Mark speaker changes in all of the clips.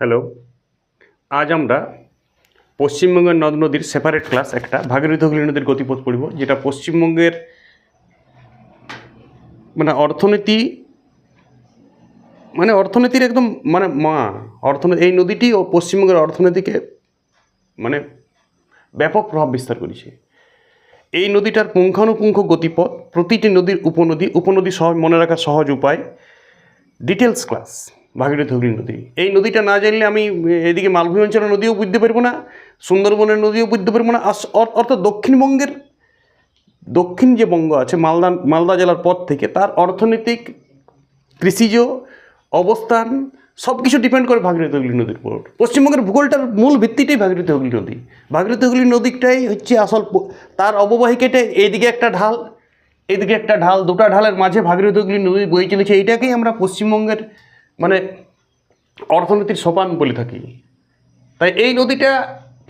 Speaker 1: Hello আজ আমরা পশ্চিমবঙ্গের নদ নদীর সেপারেট ক্লাস একটা ভাগীরথী হুগলি নদীর গতিপথ পড়ব, যেটা পশ্চিমবঙ্গের মানে অর্থনীতি মানে অর্থনীতির একদম মানে মা অর্থনীতি এই নদীটি ও পশ্চিমবঙ্গের অর্থনীতিকে মানে ব্যাপক প্রভাব বিস্তার করেছে। এই নদীটার পুঙ্খানুপুঙ্খ গতিপথ, প্রতিটি নদীর উপনদী উপনদী সহ, মনে রাখার সহজ উপায় ডিটেলস ক্লাস ভাগীরথী হুগলি নদী। এই নদীটা না জানলে আমি এদিকে মালভূমি অঞ্চলের নদীও বুঝতে পারব না, সুন্দরবনের নদীও বুঝতে পারব না অর্থাৎ দক্ষিণবঙ্গের, দক্ষিণ যে বঙ্গ আছে, মালদা মালদা জেলার পর থেকে, তার অর্থনৈতিক, কৃষিজ অবস্থান সব কিছু ডিপেন্ড করে ভাগীরথী হুগলি নদীর উপর। পশ্চিমবঙ্গের ভূগোলটার মূল ভিত্তিটাই ভাগীরথী হুগলি নদী। ভাগীরথী হুগলি নদীটাই হচ্ছে আসল তার অববাহিকাটা এইদিকে একটা ঢাল এদিকে একটা ঢাল, দুটা ঢালের মাঝে ভাগীরথী হুগলি নদী বয়ে চলেছে, এইটাকেই আমরা পশ্চিমবঙ্গের মানে অর্থনীতির সোপান বলে থাকি। তাই এই নদীটা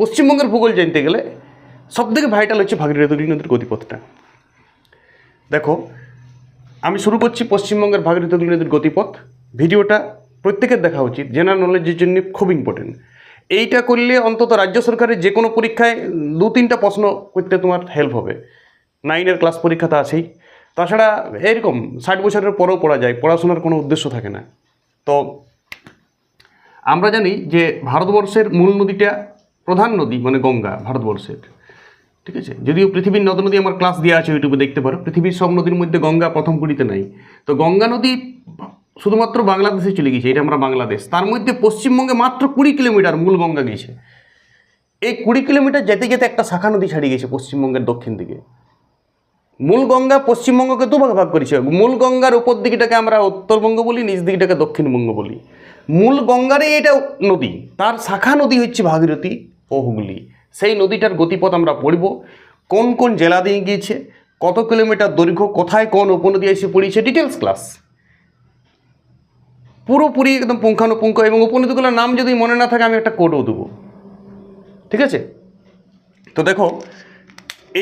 Speaker 1: পশ্চিমবঙ্গের ভূগোল জানতে গেলে সবথেকে ভাইটাল হচ্ছে ভাগীরথী নদীর গতিপথটা। দেখো, আমি শুরু করছি পশ্চিমবঙ্গের ভাগীরথী নদীর গতিপথ। ভিডিওটা প্রত্যেকের দেখা উচিত। জেনারেল নলেজের জন্য খুব ইম্পর্টেন্ট এইটা করলে অন্তত রাজ্য সরকারের যে কোনো পরীক্ষায় দু তিনটা প্রশ্ন করতে তোমার হেল্প হবে। নাইনের ক্লাস পরীক্ষা তো আছেই। তাছাড়া এরকম ষাট বছরের পরেও পড়া যায়, পড়াশোনার কোনো উদ্দেশ্য থাকে না। তো আমরা জানি যে ভারতবর্ষের মূল নদীটা প্রধান নদী মানে গঙ্গা, ভারতবর্ষের। ঠিক আছে? যদিও পৃথিবীর নদ নদী আমার ক্লাস দেওয়া আছে ইউটিউবে দেখতে পারো। পৃথিবীর সব নদীর মধ্যে গঙ্গা প্রথম কুড়িতে নাই। তো গঙ্গা নদী শুধুমাত্র বাংলাদেশে চলে গেছে, এটা আমরা বাংলাদেশ। তার মধ্যে পশ্চিমবঙ্গে মাত্র কুড়ি কিলোমিটার মূল গঙ্গা গেছে। এই কুড়ি কিলোমিটার যেতে যেতে একটা শাখা নদী ছাড়িয়ে গেছে পশ্চিমবঙ্গের দক্ষিণ দিকে। মূল গঙ্গা পশ্চিমবঙ্গকে দুভাগে ভাগ করেছে। মূল গঙ্গার উপর দিকটাকে আমরা উত্তরবঙ্গ বলি নিচ দিকটাকে দক্ষিণবঙ্গ বলি। মূল গঙ্গারই এটা নদী। তার শাখা নদী হচ্ছে ভাগীরথী ও হুগলি। সেই নদীটার গতিপথ আমরা পড়ব। কোন কোন জেলা দিয়ে গিয়েছে, কত কিলোমিটার দৈর্ঘ্য, কোথায় কোন উপনদী এসে পড়িয়েছে ডিটেলস ক্লাস পুরোপুরি একদম পুঙ্খানুপুঙ্খ এবং উপনদীগুলোর নাম যদি মনে না থাকে, আমি একটা কোডও দেবো। ঠিক আছে? তো দেখো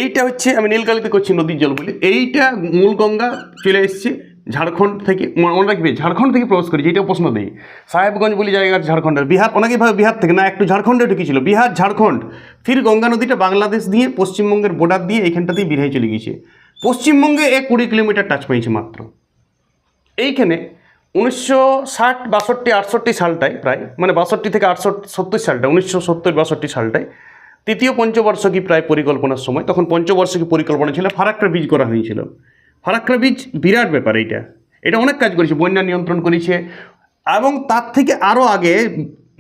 Speaker 1: এইটা হচ্ছে আমি নীলকালিতে করছি নদীর জল বলি। এইটা মূল গঙ্গা চলে এসছে ঝাড়খণ্ড থেকে মনে রাখবে, ঝাড়খণ্ড থেকে প্রবেশ করেছে এইটাও প্রশ্ন দেই সাহেবগঞ্জ বলি জায়গা ঝাড়খণ্ডের বিহার অনেকেই ভাবে বিহার থেকে, না, একটু ঝাড়খণ্ডে ঢুকেছিল। বিহার, ঝাড়খণ্ড, ফির গঙ্গা নদীটা বাংলাদেশ দিয়ে, পশ্চিমবঙ্গের বর্ডার দিয়ে এইখানটা দিয়ে বেরিয়ে চলে গিয়েছে। পশ্চিমবঙ্গে এক কুড়ি কিলোমিটার টাচ পেয়েছে মাত্র। এইখানে উনিশশো ষাট, বাষট্টি, আটষট্টি সালটায় প্রায় মানে বাষট্টি থেকে আটষট্টি, সত্তর সালটা উনিশশো সত্তর, বাষট্টি সালটায় তৃতীয় পঞ্চবার্ষিকী প্রায় পরিকল্পনার সময়? তখন পঞ্চবার্ষিকী পরিকল্পনা ছিল? ফারাক্কা বীজ করা হয়েছিল। ফারাক্কা বীজ বিরাট ব্যাপার এইটা। এটা অনেক কাজ করেছে, বন্যা নিয়ন্ত্রণ করেছে। এবং তার থেকে আরও আগে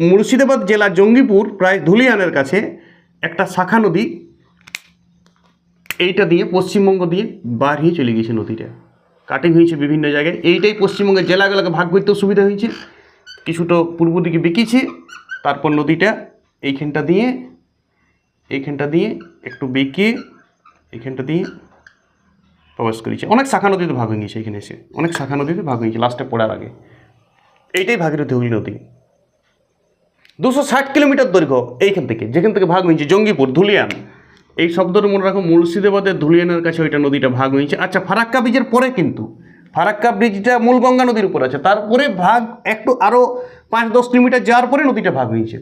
Speaker 1: মুর্শিদাবাদ জেলা জঙ্গিপুর, প্রায় ধুলিয়ানের কাছে একটা শাখা নদী, এইটা দিয়ে পশ্চিমবঙ্গ দিয়ে বার হয়ে চলে গেছে নদীটা। কাটিং হয়েছে বিভিন্ন জায়গায়। এইটাই পশ্চিমবঙ্গের জেলাগুলোকে ভাগ করতেও সুবিধা হয়েছে। কিছুটা পূর্ব দিকে বেঁকেছে, তারপর নদীটা এইখানটা দিয়ে এইখানটা দিয়ে একটু বেঁকে এইখানটা দিয়ে প্রবেশ করেছে। অনেক শাখা নদীতে ভাগ হয়ে গেছে এখানে এসে। অনেক শাখা নদীতে ভাগ হয়ে গেছে লাস্টে পড়ার আগে। এইটাই ভাগীরথী হুগলি নদী। দুশো ষাট কিলোমিটার দৈর্ঘ্য এইখান থেকে, যেখান থেকে ভাগ হয়েছে জঙ্গিপুর, ধুলিয়ান। এই শব্দটা মনে রাখো, মুর্শিদাবাদের ধুলিয়ানের কাছে ওইটা নদীটা ভাগ হয়েছে। আচ্ছা ফারাক্কা ব্রিজের পরে কিন্তু, ফারাক্কা ব্রিজটা মূল গঙ্গা নদীর উপর আছে। তারপরে ভাগ একটু আরও পাঁচ দশ কিলোমিটার যাওয়ার পরে নদীটা ভাগ হয়েছে।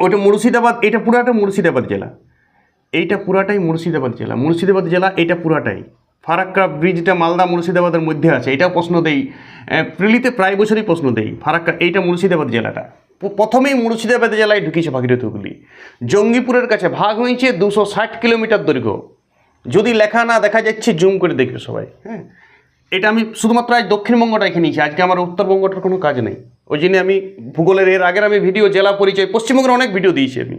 Speaker 1: ওইটা মুর্শিদাবাদ, এটা পুরাটা মুর্শিদাবাদ জেলা। এইটা পুরাটাই মুর্শিদাবাদ জেলা। মুর্শিদাবাদ জেলা, এটা পুরাটাই। ফারাক্কা ব্রিজটা মালদা মুর্শিদাবাদের মধ্যে আছে, এটাও প্রশ্ন দেই। প্রিলিতে প্রায় বছরই প্রশ্ন দেই, ফারাক্কা, এইটা মুর্শিদাবাদ জেলাটা। প্রথমেই মুর্শিদাবাদ জেলায় ঢুকিয়েছে ভাগীরথী হুগলি জঙ্গিপুরের কাছে ভাগ হয়েছে দুশো ষাট কিলোমিটার দৈর্ঘ্য। যদি লেখা না দেখা যাচ্ছে, জুম করে দেখবে সবাই হ্যাঁ। এটা আমি শুধুমাত্র আজ দক্ষিণবঙ্গটা এখানে নিয়েছি। আজকে আমার উত্তরবঙ্গটার কোনো কাজ নেই। ওই জন্য আমি ভূগোলের এর আগের আমি ভিডিও, জেলা পরিচয়, পশ্চিমবঙ্গের অনেক ভিডিও দিয়েছি আমি।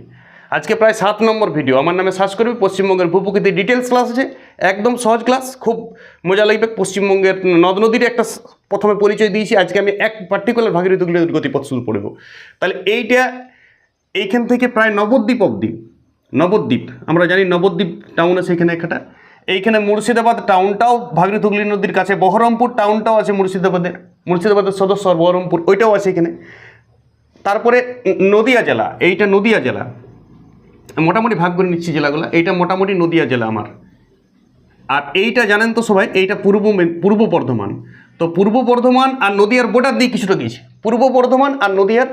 Speaker 1: আজকে প্রায় সাত নম্বর ভিডিও। আমার নামে সার্চ করবি পশ্চিমবঙ্গের ভূপ্রকৃতি ডিটেলস ক্লাস আছে। একদম সহজ ক্লাস খুব মজা লাগবে। পশ্চিমবঙ্গের নদ নদীর একটা প্রথমে পরিচয় দিয়েছি। আজকে আমি এক পার্টিকুলার ভাগীরথী নদীর গতিপথ শুরু পড়ব তাহলে এইটা এইখান থেকে প্রায় নবদ্বীপ অবধি। নবদ্বীপ, আমরা জানি নবদ্বীপ টাউন আছে এখানে একটা। এইখানে মুর্শিদাবাদ টাউনটাও ভাগীরথী হুগলি নদীর কাছে, বহরমপুর টাউনটাও আছে মুর্শিদাবাদের মুর্শিদাবাদের সদস্য বহরমপুর, ওইটাও আছে এখানে। তারপরে নদিয়া জেলা, এইটা নদিয়া জেলা। মোটামুটি ভাগ করে নিচ্ছি জেলাগুলো, এইটা মোটামুটি নদিয়া জেলা আমার। আর এইটা জানেন তো সবাই, এইটা পূর্ব পূর্ব বর্ধমান। তো পূর্ব বর্ধমান আর নদিয়ার বর্ডার দিয়ে কিছুটা গিয়েছে পূর্ব বর্ধমান আর নদিয়ার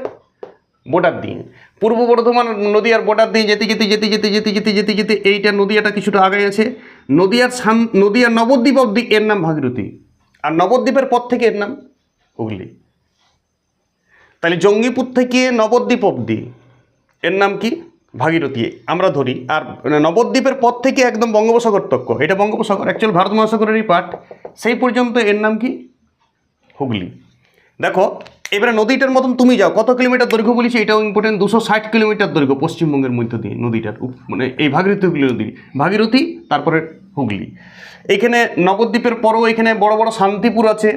Speaker 1: বর্ডার দিয়ে। পূর্ব বর্ধমান নদীয়ার বর্ডার দিয়ে যেতে যেতে যেতে যেতে যেতে যেতে যেতে যেতে এইটা নদীয়াটা কিছুটা আগে আছে। নদীয়ার সান নদীয়ার নবদ্বীপ অব্দি এর নাম ভাগীরথী। আর নবদ্বীপের পর থেকে এর নাম হুগলি। তাহলে জঙ্গিপুর থেকে নবদ্বীপ অব্দি এর নাম কি? ভাগীরথী। আমরা ধরি। আর নবদ্বীপের পর থেকে একদম বঙ্গোপসাগর তক্ক। এটা বঙ্গোপসাগর অ্যাকচুয়াল ভারত মহাসাগরেরই পার্ট সেই পর্যন্ত এর নাম কি? হুগলি। দেখো এবারে নদীটার মতন তুমি যাও, কত কিলোমিটার দৈর্ঘ্য বলেছি, এটাও ইম্পর্টেন্ট দুশো ষাট কিলোমিটার দৈর্ঘ্য পশ্চিমবঙ্গের মধ্য দিয়ে নদীটার মানে এই ভাগীরথী হুগলি নদী, ভাগীরথী, তারপরে হুগলি। এইখানে নবদ্বীপের পরও এখানে বড় বড় শান্তিপুর আছে।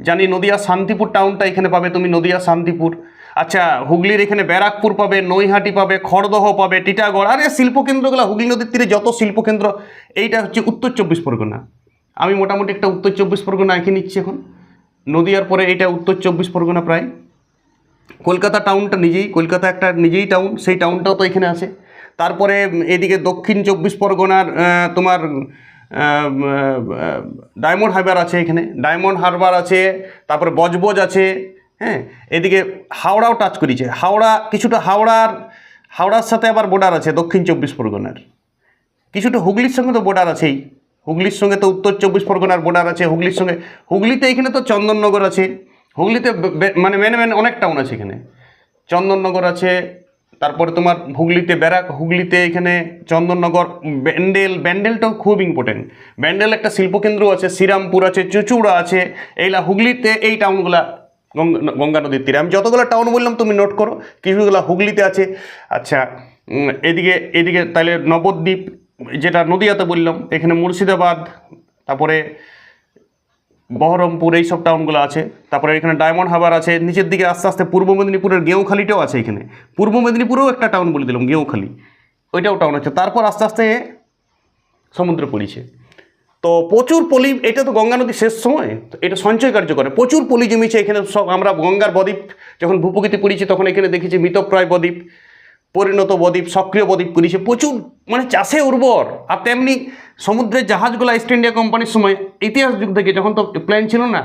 Speaker 1: জানি নদিয়া শান্তিপুর টাউনটা এখানে পাবে তুমি, নদিয়া শান্তিপুর। আচ্ছা হুগলির এখানে ব্যারাকপুর পাবে, নৈহাটি পাবে, খড়দহ পাবে, টিটাগড়, আরে শিল্পকেন্দ্রগুলো হুগলি নদীর তীরে যত শিল্পকেন্দ্র, এইটা হচ্ছে উত্তর চব্বিশ পরগনা। আমি মোটামুটি একটা উত্তর চব্বিশ পরগনা এঁকে নিচ্ছি এখন। নদিয়ার পরে এটা উত্তর চব্বিশ পরগনা প্রায়। কলকাতা টাউনটা নিজেই, কলকাতা একটা নিজেই টাউন সেই টাউনটাও তো এখানে আছে। তারপরে এদিকে দক্ষিণ চব্বিশ পরগনার তোমার ডায়মন্ড হারবার আছে এখানে। ডায়মন্ড হারবার আছে, তারপরে বজবজ আছে হ্যাঁ? এদিকে হাওড়াও টাচ করেছে। হাওড়া, কিছুটা হাওড়ার হাওড়ার সাথে আবার বর্ডার আছে দক্ষিণ চব্বিশ পরগনার। কিছুটা হুগলির সঙ্গে তো বর্ডার আছেই। হুগলির সঙ্গে তো উত্তর চব্বিশ পরগনার বর্ডার আছে, হুগলির সঙ্গে, হুগলিতে এখানে তো চন্দননগর আছে। হুগলিতে মানে মেন মেন অনেক টাউন আছে এখানে। চন্দননগর আছে, তারপরে তোমার হুগলিতে ব্যারাক, হুগলিতে এখানে চন্দননগর, ব্যান্ডেল, ব্যান্ডেলটাও খুব ইম্পর্টেন্ট ব্যান্ডেল একটা শিল্পকেন্দ্র আছে, শ্রীরামপুর আছে, চুচুড়া আছে, এইলা হুগলিতে এই টাউনগুলা গঙ্গা নদীর তীরে। আমি যতগুলো টাউন বললাম, তুমি নোট করো, কিছুগুলো হুগলিতে আছে। আচ্ছা এদিকে এদিকে তাহলে নবদ্বীপ যেটা নদীয়াতে বললাম, এখানে মুর্শিদাবাদ, তারপরে বহরমপুর এই সব টাউনগুলো আছে, তারপরে এখানে ডায়মন্ড হারবার আছে, নিচের দিকে আস্তে আস্তে পূর্ব মেদিনীপুরের গেঁওখালিটাও আছে এখানে। পূর্ব মেদিনীপুরেও একটা টাউন বলে দিলাম গেঁওখালি ওইটাও টাউন আছে, তারপর আস্তে আস্তে সমুদ্র পড়িছে। তো প্রচুর পলি, এটা তো গঙ্গা নদীর শেষ সময়, তো এটা সঞ্চয় কার্য করে। প্রচুর পলি জমিছে, এখানে সব আমরা গঙ্গার বদ্বীপ, যখন ভূপ্রকৃতি পড়িছি, তখন এখানে দেখেছি মৃতপ্রায় বদ্বীপ। পরিণত বদ্বীপ, সক্রিয় বদ্বীপ করেছে প্রচুর মানে চাষে উর্বর। আর তেমনি সমুদ্রের জাহাজগুলো ইস্ট ইন্ডিয়া কোম্পানির সময় ইতিহাস যুগ থেকে যখন তো প্ল্যান ছিল না,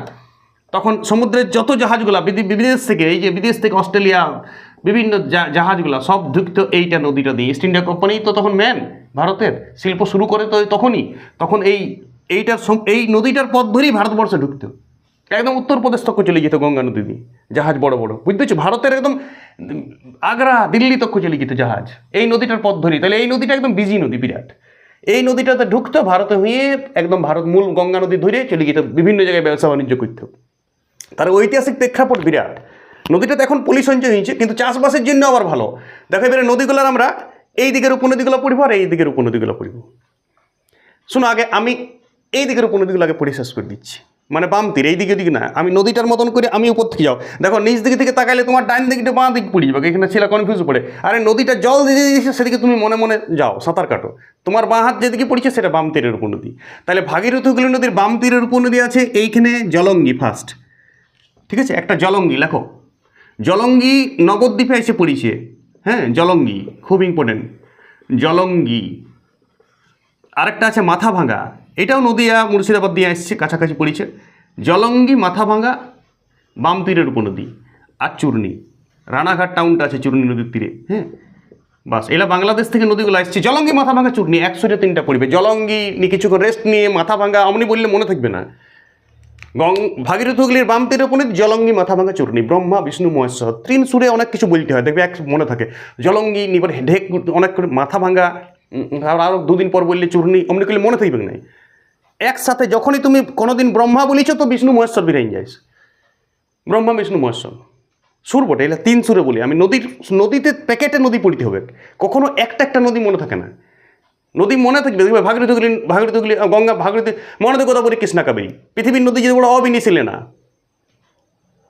Speaker 1: তখন সমুদ্রের যত জাহাজগুলো বিদেশ থেকে, এই যে বিদেশ থেকে অস্ট্রেলিয়া, বিভিন্ন জাহাজগুলো সব ঢুকতো এইটা নদীটা দিয়ে। ইস্ট ইন্ডিয়া কোম্পানি তো তখন ম্যান ভারতের। শিল্প শুরু করে তো তখনই। তখন এই, এইটার এই নদীটার পথ ধরেই ভারতবর্ষে ঢুকতো। একদম উত্তরপ্রদেশ তক্ষ চলে যেত গঙ্গা নদী দিয়ে জাহাজ বড় বড়। বুঝতে পারছ? ভারতের একদম আগ্রা, দিল্লি তক চলে যেত জাহাজ। এই নদীটার পথ ধরেই, তাহলে এই নদীটা একদম বিজি নদী বিরাট। এই নদীটাতে ঢুকতো, ভারতে হয়ে একদম ভারত মূল গঙ্গা নদী ধরে চলে যেত বিভিন্ন জায়গায় ব্যবসা বাণিজ্য করতো। তার ঐতিহাসিক প্রেক্ষাপট বিরাট। নদীটা তো এখন পলি সঞ্চয় হয়েছে, কিন্তু চাষবাসের জন্য আবার ভালো। দেখো এবারে নদীগুলোর আমরা এই দিকের উপনদীগুলো পড়িব আর এই দিকের উপনদীগুলো পড়িব। শোনো, আগে আমি এই দিকের উপনদীগুলো আগে পড়ে শেষ করে দিচ্ছি। মানে বাম তীর, এই দিকে দিকে না, আমি নদীটার মতন করে আমি উপর থেকে যাও। দেখো, নিচ দিকে থেকে তাকাইলে তোমার ডাইন দিকটা বাঁ দিক পড়ে যাবে, এখানে ছেলে কনফিউজ পড়ে। আরে নদীটা জল দিয়ে দিয়েছে, সেদিকে তুমি মনে মনে যাও, সাঁতার কাটো। তোমার বাঁ হাত যেদিকে পড়েছে, সেটা বাম তীরের উপনদী তাহলে ভাগীরথী হুগলি নদীর বাম তীরের উপনদী আছে, এইখানে জলঙ্গি ফার্স্ট ঠিক আছে? একটা জলঙ্গি, লেখো। জলঙ্গি নবদ্বীপে এসে পড়িছে। হ্যাঁ জলঙ্গি, খুব ইম্পর্টেন্ট জলঙ্গি। আরেকটা আছে মাথা ভাঙা এটাও নদীয়া মুর্শিদাবাদ দিয়ে আসছে কাছাকাছি পড়েছে। জলঙ্গি মাথা ভাঙা বাম তীরের উপনদী, আর চূর্ণি। রানাঘাট টাউনটা আছে চূর্ণি নদীর তীরে হ্যাঁ? বাস, এলা বাংলাদেশ থেকে নদীগুলো আসছে জলঙ্গি মাথা ভাঙা চূর্ণি একশোটা তিনটা পড়বে। জলঙ্গি নিয়ে কিছুক্ষণ রেস্ট নিয়ে মাথা ভাঙা অমনি বললে মনে থাকবে না। গং, ভাগীরথ হুগলির বাম তীরে উপনীত জলঙ্গি মাথা ভাঙা চূর্ণি, ব্রহ্মা, বিষ্ণু, মহেশ্বর। ত্রিন সুরে অনেক কিছু বলতে হয়, দেখবে এক মনে থাকে। জলঙ্গি, নিবার ঢেক, অনেক মাথা ভাঙা আর আরও দুদিন পর বললে চূর্ণি, অমনি করলে মনে থাকবে না। একসাথে যখনই তুমি কোনোদিন ব্রহ্মা বলিছ, তো বিষ্ণু মহেশ্বর বিরাইন যাইস ব্রহ্মা, বিষ্ণু, মহেশ্বর। সুর বটে এটা তিন সুরে বলি। আমি নদীর, নদীতে প্যাকেটে নদী পড়িতে হবে। কখনো একটা একটা নদী মনে থাকে না। নদী মনে থাকবে, দেখবে ভাগীরথী ভাগীরথী গঙ্গা, ভাগীরথী, মনে কথা বলি কৃষ্ণা কাবেরী। পৃথিবীর নদী যদি বড় অবিনী না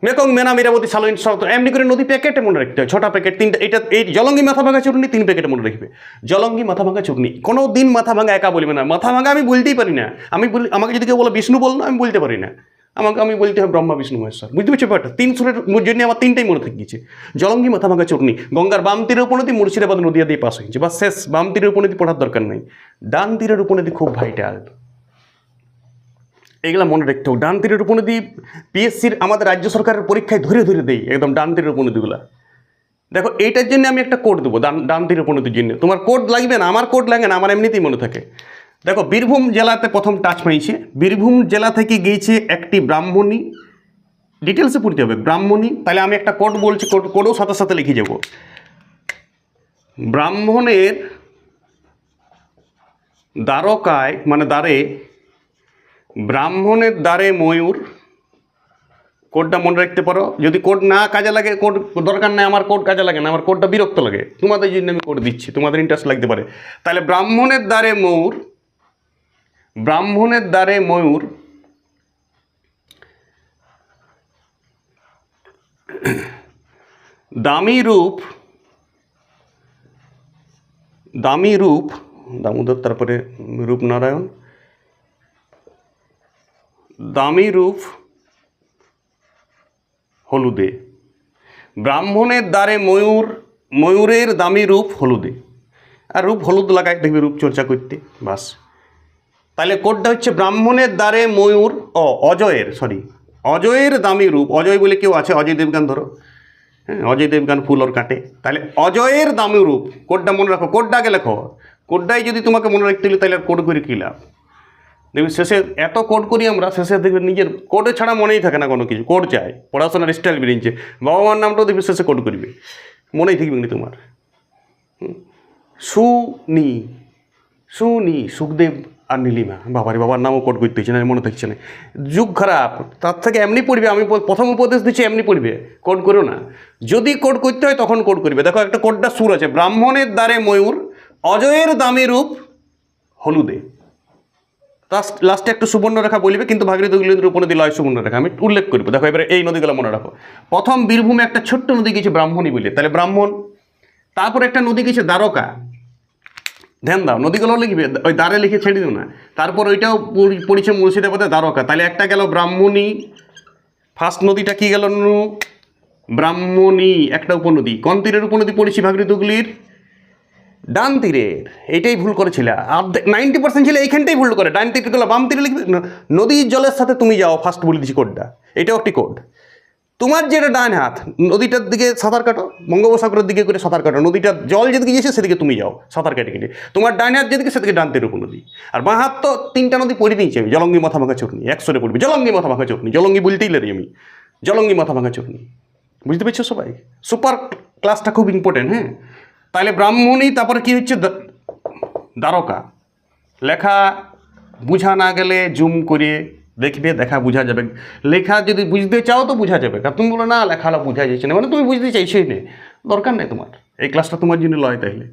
Speaker 1: মেকং মেনা মীরাবতী সালইন সব এমনি করে নদী প্যাকেটে মনে রাখতে হয়, ছটা প্যাকেট, তিনটা, এটা, এই জলঙ্গি মাথা ভাঙা চূর্ণি তিন প্যাকেটে মনে রাখবে। জলঙ্গি মাথা ভাঙা চূর্ণি কোনো দিন মাথা ভাঙা একা বলবে না। মাথা ভাঙা আমি বলতেই পারি না। আমি বলি, আমাকে যদি কেউ বলো বিষ্ণু বল না, আমি বলতে পারি না। আমাকে, আমি বলতে হয় ব্রহ্মা, বিষ্ণু, মহেশ্বর। বুঝতে পারছ ব্যাপারটা? তিন সুরের জন্য আমার তিনটাই মনে থেকে গেছে জলঙ্গি মাথা ভাঙা চূর্ণি গঙ্গার বাম তীরের উপনদী মুর্শিদাবাদ নদিয়া দিয়ে পাস হয়েছে। বা শেষ, বাম তীরের উপনদী পড়ার দরকার নেই। ডান তীরের উপনদী খুব ভাইটাল এগুলা মনে রাখতে হবে। ডান তীরের উপনদী পিএসসির আমাদের রাজ্য সরকারের পরীক্ষায় ধরে ধরে দেই একদম ডান তীরের উপনদীগুলা। দেখো, এইটার জন্য আমি একটা কোড দেবো, ডান ডান তীর উপনতির জন্য। তোমার কোড লাগবে না, আমার কোড লাগে না, আমার এমনিতেই মনে থাকে। দেখো, বীরভূম জেলাতে প্রথম টাচ পেয়েছে। বীরভূম জেলা থেকে গিয়েছে একটি ব্রাহ্মণী। ডিটেলসে পড়তে হবে, ব্রাহ্মণী। তাহলে আমি একটা কোড বলছি কোড কোডও সাথে সাথে লিখে যাব। ব্রাহ্মণের দ্বারকায় মানে দ্বারে ব্রাহ্মণের দ্বারে ময়ূর। কোডটা মনে রাখতে পারো? যদি কোড না কাজে লাগে, কোড দরকার নেই, আমার কোড কাজে লাগে না, আমার কোডটা বিরক্ত লাগে। তোমাদের জন্য আমি কোড দিচ্ছি, তোমাদের ইন্টারেস্ট লাগতে পারে। তাহলে ব্রাহ্মণের দ্বারে ময়ূর, ব্রাহ্মণের দ্বারে ময়ূর, দামি রূপ দামি রূপ, দামোদর তারপরে রূপনারায়ণ দামি রূপ হলুদে। ব্রাহ্মণের দ্বারে ময়ূর, ময়ূরের দামি রূপ হলুদে। আর রূপ হলুদ লাগায় দেখবি রূপ চর্চা করতে, বাস। তাহলে কোডটা হচ্ছে ব্রাহ্মণের দ্বারে ময়ূর, ও, অজয়ের সরি অজয়ের দামি রূপ, অজয় বলে কেউ আছে, অজয় দেবগান ধরো। হ্যাঁ অজয় দেবগান ফুল ওর কাটে। তাহলে অজয়ের দামি রূপ, কোডটা মনে রাখো, কোডটা আগে লেখো। কোডটাই যদি তোমাকে মনে রাখতে হলে তাহলে আর কোড করে কী লাভ? দেখবি শেষে এত কোড করি আমরা, শেষে দেখবে নিজের কোডে ছাড়া মনেই থাকে না কোনো কিছু। কোড চাই, পড়াশোনার স্টাইল বেরিয়েছে। বাবা মার নামটাও দেখবি শেষে কোড করবে। মনেই থাকবে না তোমার। সুনি সুনি, সুখদেব আর নীলিমা। বাবারে, বাবার নামও কোড করতে হচ্ছে না মনে থাকছে না। যুগ খারাপ, তার থেকে এমনি পড়বে, আমি প্রথম উপদেশ দিচ্ছি, এমনি পড়বে। কোড করো না। যদি কোড করতে হয়, তখন কোড করবে। দেখো, একটা কোডটা সুর আছে। ব্রাহ্মণের দ্বারে ময়ূর, অজয়ের দামে রূপ হলুদে। লাস্ট একটু সুবর্ণরেখা বলবে, কিন্তু ভাগীরথী গুলিন্দ্র উপনদী নদী লয় সুবর্ণরেখা। আমি উল্লেখ করব। দেখো, এবারে এই নদীগুলো মনে রাখো। প্রথম বীরভূমে একটা ছোট্ট নদী গেছে ব্রাহ্মণী বলে। তাহলে ব্রাহ্মণ, তারপর একটা নদী গেছে দ্বারকা। ধ্যান দাও, নদীগুলো লিখবে, ওই দ্বারে লিখে ছেড়ে দিও না। তারপর ওইটাও পড়ি- পড়েছে মুর্শিদাবাদে দ্বারকা। তাহলে একটা গেল ব্রাহ্মণী ফার্স্ট নদীটা কি গেল ব্রাহ্মণী, একটা উপনদী। কোন তীরের উপনদী পড়েছি ভাগীরথীগুলির ডান তীরের এইটাই ভুল করেছিল। নাইনটি পার্সেন্ট ছিল এইখানটাই ভুল করে। ডান তীর গেলো বাম তীরে লিখবে নদীর জলের সাথে তুমি যাও ফার্স্ট বলে দিচ্ছি কোডটা এটাও একটি কোড তোমার যেটা ডান হাত, নদীটার দিকে সাঁতার কাটো, বঙ্গোপসাগরের দিকে করে সাঁতার কাটো, নদীটার জল যেদিকে গিয়েছে সেদিকে তুমি যাও, সাঁতার কেটে কেটে। তোমার ডান হাত যেদিকে, সেদিকে ডান তীর উপনদী। আর বাঁ হাত তো তিনটা নদী পড়ে দিয়েছি আমি, জলঙ্গি মাথা মাখা চোখনি একশোরে পড়বি, জলঙ্গি মাথা মাখা চোখনি জলঙ্গি বলতেই লারি আমি। জলঙ্গি মাথা মাখা চোখনি বুঝতে পেরেছ সবাই? সুপার ক্লাসটা খুব ইম্পর্টেন্ট হ্যাঁ? তাহলে ব্রাহ্মণী তারপরে কি হচ্ছে? দ্বা- দ্বারকা। লেখা বুঝা না গেলে জুম করে দেখবে, দেখা বোঝা যাবে। লেখা যদি বুঝতে চাও তো বোঝা যাবে। আর তুমি বলো, না লেখাটা বোঝা যাচ্ছে না। মানে তুমি বুঝতে চাইছোই না। দরকার নেই তোমার। এই ক্লাসটা তোমার জন্য লয় তাইলে।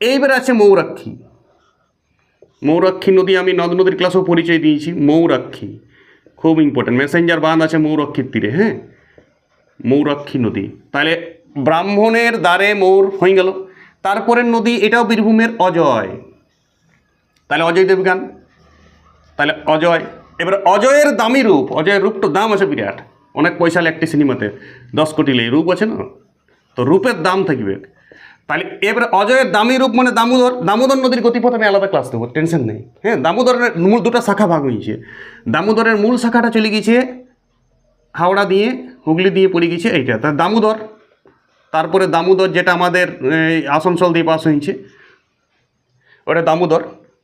Speaker 1: এইবার আছে মৌরাক্ষী। মৌরাক্ষী নদী আমি নদ নদীর ক্লাসেও পরিচয় দিয়েছি। মৌরাক্ষী। খুব ইম্পর্টেন্ট মেসেঞ্জার বাঁধ আছে মৌরাক্ষীর তীরে হ্যাঁ? মৌরাক্ষী নদী। তাহলে ব্রাহ্মণের দ্বারে মৌর হয়ে গেল। তারপরের নদী এটাও বীরভূমের অজয়। তাহলে অজয় দেবগান তাহলে অজয়। এবার অজয়ের দামি রূপ, অজয়ের রূপটা দাম আছে বিরাট। অনেক পয়সা একটি সিনেমাতে। দশ কোটি লে রূপ আছে না? তো রূপের দাম থাকবে। তাহলে এবার অজয়ের দামি রূপ মানে দামোদর। দামোদর নদীর গতিপথ আমি আলাদা ক্লাস দেবো টেনশন নেই। হ্যাঁ দামোদরের মূল দুটো শাখা ভাগ হয়েছে দামোদরের মূল শাখাটা চলে গিয়েছে হাওড়া দিয়ে, হুগলি দিয়ে পড়ে গিয়েছে এইটা। তার দামোদর তারপরে দামোদর যেটা আমাদের আসানসোল দিয়ে পাস হয়েছে, ওটা দামোদর।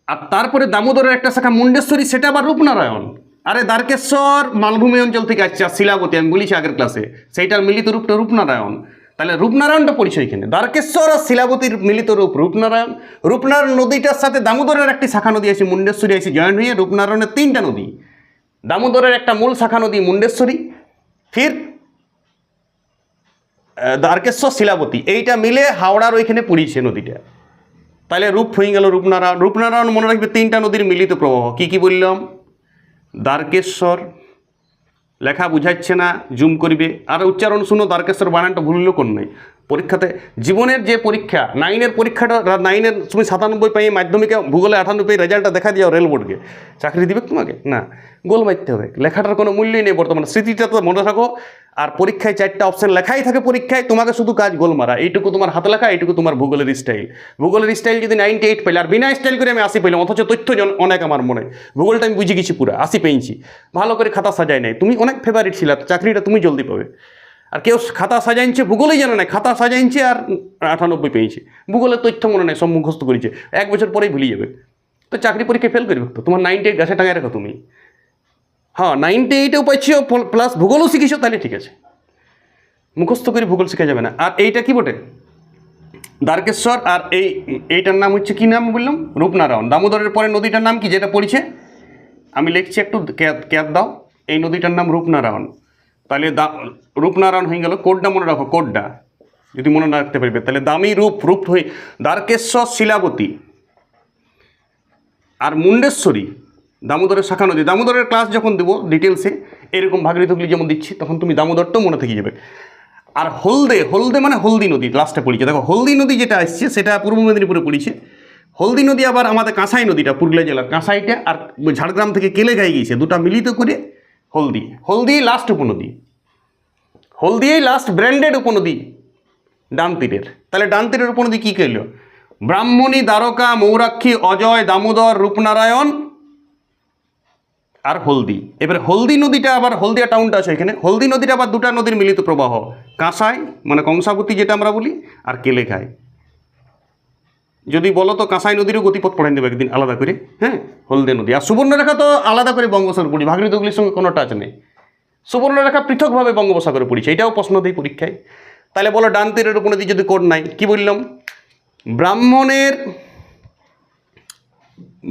Speaker 1: আর তারপরে দামোদরের একটা শাখা মুন্ডেশ্বরী, সেটা আবার রূপনারায়ণ। আরে দ্বারকেশ্বর মালভূমি অঞ্চল থেকে আসছে, আর শিলাবতী, আমি বলেছি আগের ক্লাসে সেইটার মিলিত রূপটা রূপনারায়ণ। তাহলে রূপনারায়ণটা পরিচয় এখানে। দ্বারকেশ্বর আর শিলাবতীর মিলিত রূপ রূপনারায়ণ। রূপনারায়ণ নদীটার সাথে দামোদরের একটি শাখা নদী আছে, মুন্ডেশ্বরী আছে জয়েন্ট হয়ে রূপনারায়ণের তিনটা নদী। দামোদরের একটা মূল শাখা নদী মুন্ডেশ্বরী। ফির দ্বারকেশ্বর শিলাবতী, এইটা মিলে হাওড়ার ওইখানে পড়িয়েছে নদীটা। তাহলে রূপ হয়ে গেল রূপনারায়ণ। রূপনারায়ণ মনে রাখবে তিনটা নদীর মিলিত প্রবাহ। কি কি বললাম? দ্বারকেশ্বর, লেখা বুঝাচ্ছে না, জুম করবে। আর উচ্চারণ শুনো, দ্বারকেশ্বর বানানটা ভুললেও কোন নাই? পরীক্ষাতে জীবনের যে পরীক্ষা নাইনের পরীক্ষাটা নাইনের তুমি সাতানব্বই পেয়ে মাধ্যমিকে ভূগোলে আটানব্বই রেজাল্টটা দেখা দিও রেল বোর্ডকে চাকরি দিবে তোমাকে? না। গোল মারতে হবে। লেখাটার কোনো মূল্যই নেই বর্তমানে। স্মৃতিটা তো মনে রাখো। আর পরীক্ষায় চারটা অপশান লেখাই থাকে পরীক্ষায়, তোমাকে শুধু কাজ গোল মারা। এইটুকু তোমার হাতে লেখা, এইটুকু তোমার ভূগোলের স্টাইল ভূগোলের স্টাইল যদি নাইনটি এইট পেলে, আর বিনা স্টাইল করে আমি আসি পেলাম, অথচ তথ্যজন অনেক আমার মনে। ভূগোলটা আমি বুঝে গেছি পুরো আসি পেয়েছি। ভালো করে খাতা সাজায় নাই। তুমি অনেক ফেভারিট ছিল চাকরিটা তুমি জলদি পাবে। আর কেউ খাতা সাজাইছে ভূগোলেই জানে না, খাতা সাজাইছে আর আটানব্বই পেয়েছে। ভূগোলের তথ্য মনে নেই, সব মুখস্থ করেছে। এক বছর পরেই ভুলে যাবে। তো চাকরি পরীক্ষা ফেল করবে তো? তোমার নাইনটি এইট গাছে টাঙায় রাখো তুমি। হ্যাঁ নাইনটি এইটেও পাইছো প্লাস ভূগোলও শিখেছো, তাহলে ঠিক আছে। মুখস্থ করে ভূগোল শেখা যাবে না। আর এইটা কি বটে? দ্বারকেশ্বর আর এই এইটার নাম হচ্ছে কি নাম বললাম? রূপনারায়ণ। দামোদরের পরে নদীটার নাম কি? যেটা পড়েছে? আমি লিখছি একটু ক্যাদ ক্যাদ দাও। এই নদীটার নাম রূপনারায়ণ। তাহলে দা রূপনারায়ণ হয়ে গেল, কোডটা মনে রাখো, কোডটা। যদি মনে না রাখতে পারবে, তাহলে দামি রূপ রূপ হয়ে দ্বারকেশ্বর শিলাবতী আর মুন্ডেশ্বরী, দামোদরের শাখা নদী। দামোদরের ক্লাস যখন দেবো ডিটেলসে এরকম ভাগীরথগুলি যেমন দিচ্ছি, তখন তুমি দামোদরটাও মনে থেকে যাবে। আর হলদে হলদে মানে হলদি নদী লাস্টে পড়েছে। দেখো, হলদি নদী যেটা আসছে, সেটা পূর্ব মেদিনীপুরে পড়েছে। হলদি নদী আবার আমাদের কাঁসাই নদীটা, পুরুলিয়া জেলার কাঁসাইটা আর ঝাড়গ্রাম থেকে কেলে গায়ে গিয়েছে, দুটা মিলিত করে হলদি হলদি লাস্ট উপনদী। হলদিয়াই লাস্ট ব্র্যান্ডেড উপনদী ডান তীরের তাহলে ডান তীরের উপনদী কী করল? ব্রাহ্মণী, দ্বারকা, মৌরাক্ষী, অজয়, দামোদর, রূপনারায়ণ আর হলদি। এবার হলদি নদীটা, আবার হলদিয়া টাউনটা আছে এখানে। হলদি নদীটা আবার দুটা নদীর মিলিত প্রবাহ। কাঁসাই মানে কংসাবতী যেটা আমরা বলি, আর কেলেখায় যদি বলো তো কাঁসাই নদীরও গতিপথ পড়াই দেবে একদিন আলাদা করে হ্যাঁ? হলদে নদী। আর সুবর্ণরেখা তো আলাদা করে বঙ্গোসাগর পড়ি ভাগীরথীগুলির সঙ্গে কোনো টাচ নেই। সুবর্ণরেখা পৃথকভাবে বঙ্গোপসাগরে পড়েছে। এটাও প্রশ্ন দিই পরীক্ষায়। তাহলে বলো ডান তীরের উপনদী যদি কোড নাই, কি বললাম? ব্রাহ্মণের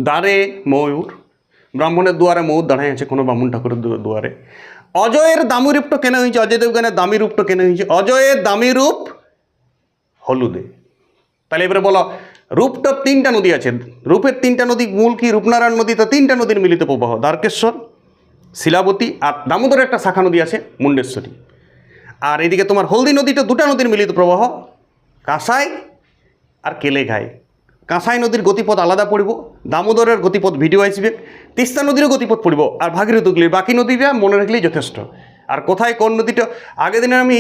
Speaker 1: দ্বারে ময়ূর, ব্রাহ্মণের দুয়ারে ময়ূর দাঁড়াই আছে কোনো ব্রাহ্মণ ঠাকুরের দুয়ারে। অজয়ের দামি রূপটা কেন হয়েছে? অজয় দেবগানের দামি রূপটা কেন হয়েছে? অজয়ের দামি রূপ হলুদে। তাহলে এবারে বলো রূপটা তিনটা নদী আছে। রূপের তিনটা নদী মূল কি? রূপনারায়ণ নদী, তা তিনটা নদীর মিলিত প্রবাহ। দ্বারকেশ্বর, শিলাবতী আর দামোদরের একটা শাখা নদী আছে, মুন্ডেশ্বরী। আর এদিকে তোমার হলদি নদীটা দুটা নদীর মিলিত প্রবাহ, কাঁসাই আর কেলেঘাই। কাঁসাই নদীর গতিপথ আলাদা পড়ব, দামোদরের গতিপথ ভিডিও আসবে, তিস্তা নদীরও গতিপথ পড়ব, আর ভাগীরথীগুলি বাকি নদীটা মনে রাখলেই যথেষ্ট। আর কোথায় কোন নদীটা? আগের দিনে আমি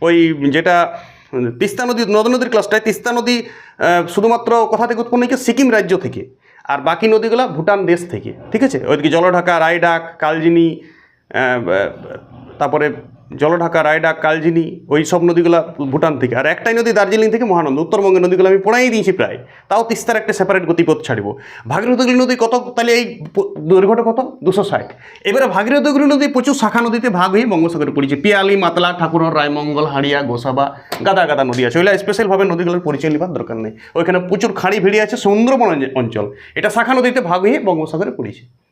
Speaker 1: ওই যেটা তিস্তা নদী, নদ নদীর ক্লাসটায় তিস্তা নদী শুধুমাত্র কোথা থেকে উৎপন্ন হয়েছে সিকিম রাজ্য থেকে আর বাকি নদীগুলো ভুটান দেশ থেকে, ঠিক আছে? ওইদিকে জলঢাকা রায়ডাক কালজিনি তারপরে জলঢাকা, রায়ডাক কালজিনি ওই সব নদীগুলো ভুটান থেকে। আর একটাই নদী দার্জিলিং থেকে মহানন্দ, উত্তরবঙ্গের নদীগুলো আমি পড়াই দিয়েছি প্রায়। তাও তিস্তার একটা সেপারেট গতিপথ ছাড়ব। ভাগীরথীগুলি নদী কত, তাহলে এই দৈর্ঘ্যটা কত? দুশো ষাট। এবারে ভাগীরথীগুলি নদী প্রচুর শাখা নদীতে ভাগ হয়ে বঙ্গোসাগরে পড়েছে। পিয়ালি, মাতলা ঠাকুর রায়মঙ্গল, হাড়িয়া, গোসাবা, গাদা গাদা নদী আছে। ওইগুলো স্পেশালভাবে নদীগুলোর পরিচয় নেবার দরকার নেই। ওইখানে প্রচুর খাড়ি ভিড়ি আছে সুন্দরবন অঞ্চল। এটা শাখা নদীতে ভাগ হয়ে বঙ্গোসাগরে পড়েছে।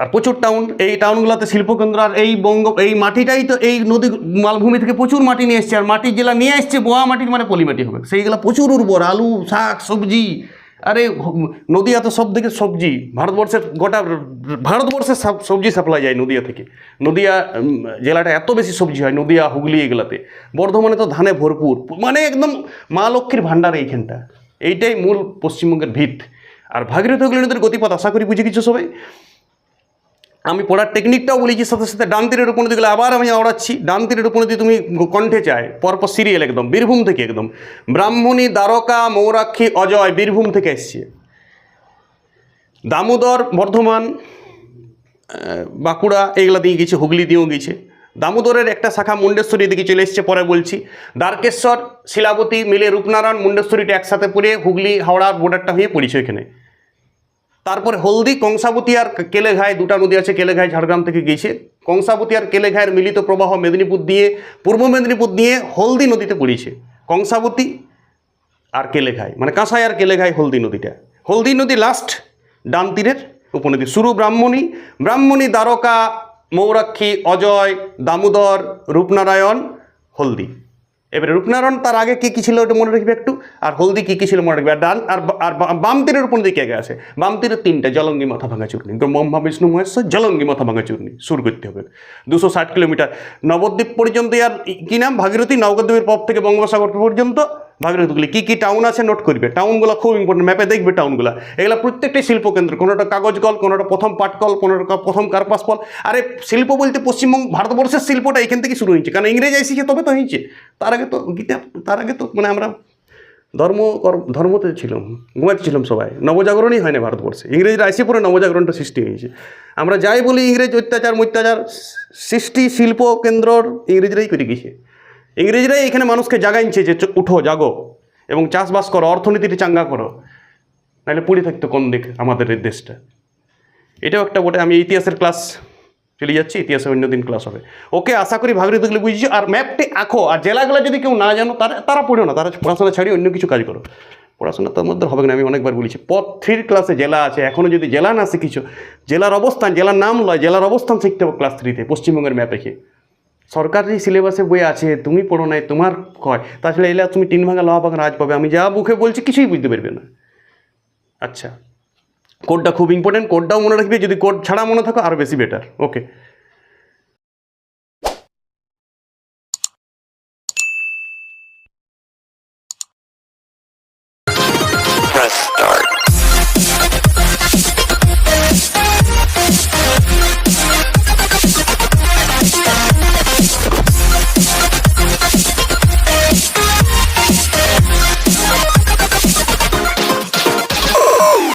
Speaker 1: আর প্রচুর টাউন এই টাউনগুলোতে শিল্পকেন্দ্র আর এই বঙ্গ, এই মাটিটাই তো এই নদী, মালভূমি থেকে প্রচুর মাটি নিয়ে এসছে। আর মাটির জেলা নিয়ে এসছে, বোয়া মাটির মানে পলি মাটি হবে। সেইগুলো প্রচুর উর্বর, আলু, শাক, সবজি। আরে, নদিয়া তো সব থেকে সবজি। ভারতবর্ষের গোটা, ভারতবর্ষের সবজি সাপ্লাই যায় নদিয়া থেকে। নদিয়া জেলাটা এত বেশি সবজি হয়, নদিয়া, হুগলি এগুলাতে। বর্ধমানে তো ধানে ভরপুর। মানে একদম মা লক্ষ্মীর ভাণ্ডার এইখানটা। এইটাই মূল পশ্চিমবঙ্গের ভিত। আর ভাগীরথী হুগলি নদীর গতিপথ, আশা করি বুঝে কিছু সবাই? আমি পড়ার টেকনিকটাও বলেছি, সাথে সাথে ডান তীরের উপনদীগুলো আবার আমি আওড়াচ্ছি। ডান তীরের উপনদী তুমি কণ্ঠে চায়, পরপর সিরিয়াল একদম, বীরভূম থেকে একদম। ব্রাহ্মণী, দ্বারকা, মৌরাক্ষী, অজয়, বীরভূম থেকে এসছে। দামোদর, বর্ধমান বাঁকুড়া, এগুলা দিয়ে গেছে, হুগলি দিয়েও গেছে। দামোদরের একটা শাখা মুন্ডেশ্বরী দিকে চলে এসছে, পরে বলছি। দ্বারকেশ্বর, শিলাবতী, মিলে রূপনারায়ণ, মুন্ডেশ্বরীটা একসাথে পড়ে হুগলি হাওড়ার বর্ডারটা হয়ে পড়েছে এখানে। তারপরে হলদি, কংসাবতী আর কেলেঘাই, দুটা নদী আছে, কেলেঘাই, ঝাড়গ্রাম থেকে গিয়েছে। কংসাবতী আর কেলেঘাইয়ের মিলিত প্রবাহ মেদিনীপুর দিয়ে, পূর্ব মেদিনীপুর দিয়ে হলদি নদীতে পড়েছে কংসাবতী আর কেলেঘাই মানে কাঁসাই আর কেলেঘাই হলদি নদীটা। হলদি নদী লাস্ট ডান তীরের উপনদী। শুরু ব্রাহ্মণী। ব্রাহ্মণী, দ্বারকা, মৌরাক্ষী, অজয়, দামোদর, রূপনারায়ণ, হলদি। এবারে রূপনারায়ণ, তার আগে কী কী ছিল ওটা মনে রাখবে একটু? আর হলদি কী কী ছিল মনে রাখবে? আর ডান আর আর বাম তীরের উপর দিকে আগে আছে। বাম তীরের তিনটা, জলঙ্গি, মাথা ভাঙা চূর্ণি। ব্রহ্মা বিষ্ণু মহেশ্বর জলঙ্গি, মাথা ভাঙা চূর্ণি শুরু করতে হবে। দুশো ষাট কিলোমিটার নবদ্বীপ পর্যন্ত আর কী নাম? ভাগীরথী নবদ্বীপের পথ থেকে বঙ্গোপসাগর পর্যন্ত। ভাগীরথীগুলি কী কী টাউন আছে নোট করবে? টাউনগুলো খুব ইম্পর্টেন্ট ম্যাপে দেখবে টাউনগুলো এগুলো প্রত্যেকটাই শিল্পকেন্দ্র কোনোটা কাগজ কল, কোনোটা প্রথম পাটকল কোনোটা প্রথম কার্পাস কল। আরে শিল্প বলতে পশ্চিমবঙ্গ, ভারতবর্ষের শিল্পটা এখান থেকে শুরু হয়েছে। কারণ ইংরেজ এসেছে তবে তো হয়েছে। তার আগে তো গীতা, তার আগে তো মানে আমরা ধর্ম ধর্মতে ছিলাম ঘুমাচ্ছিলাম সবাই। নবজাগরণই হয় না ভারতবর্ষে। ইংরেজরা এসে পরে নবজাগরণটা সৃষ্টি হয়েছে। আমরা যাই বলি ইংরেজ অত্যাচার, মত্যাচার, সৃষ্টি, শিল্প কেন্দ্রর ইংরেজরাই করে গেছে। ইংরেজরাই এখানে মানুষকে জাগাইছে যে উঠো, জাগো এবং চাষবাস করো অর্থনীতিটি চাঙ্গা করো। নাহলে পড়ে থাকতো কোন দিক আমাদের এই দেশটা? এটাও একটা বটে। আমি ইতিহাসের ক্লাস চলে যাচ্ছি, ইতিহাসে অন্য দিন ক্লাস হবে। ওকে, আশা করি ভাগীরথীগুলো বুঝেছি। আর ম্যাপটি আঁকো। আর জেলাগুলো যদি কেউ না জানো, তারা তারা পড়ো না, তারা পড়াশোনা ছাড়িয়ে অন্য কিছু কাজ করো। পড়াশোনা তার মধ্যে হবে না, আমি অনেকবার বলেছি। পথ থ্রির ক্লাসে জেলা আছে এখনও যদি জেলা না শিখিছো, জেলার অবস্থান, জেলার নাম লয়, জেলার অবস্থান শিখতে হবে ক্লাস থ্রিতে পশ্চিমবঙ্গের ম্যাপ রেখে সরকারি সিলেবাসে বই আছে, তুমি পড়ো নাই, তোমার কয় তাছাড়া এলে তুমি তিন ভাঙা, লহা ভাঙা রাজ পাবে। আমি যা মুখে বলছি কিছুই বুঝতে পারবে না। আচ্ছা কোডটা খুব ইম্পর্টেন্ট কোডটাও মনে রাখবে, যদি কোড ছাড়া মনে থাকো আরও বেশি বেটার ওকে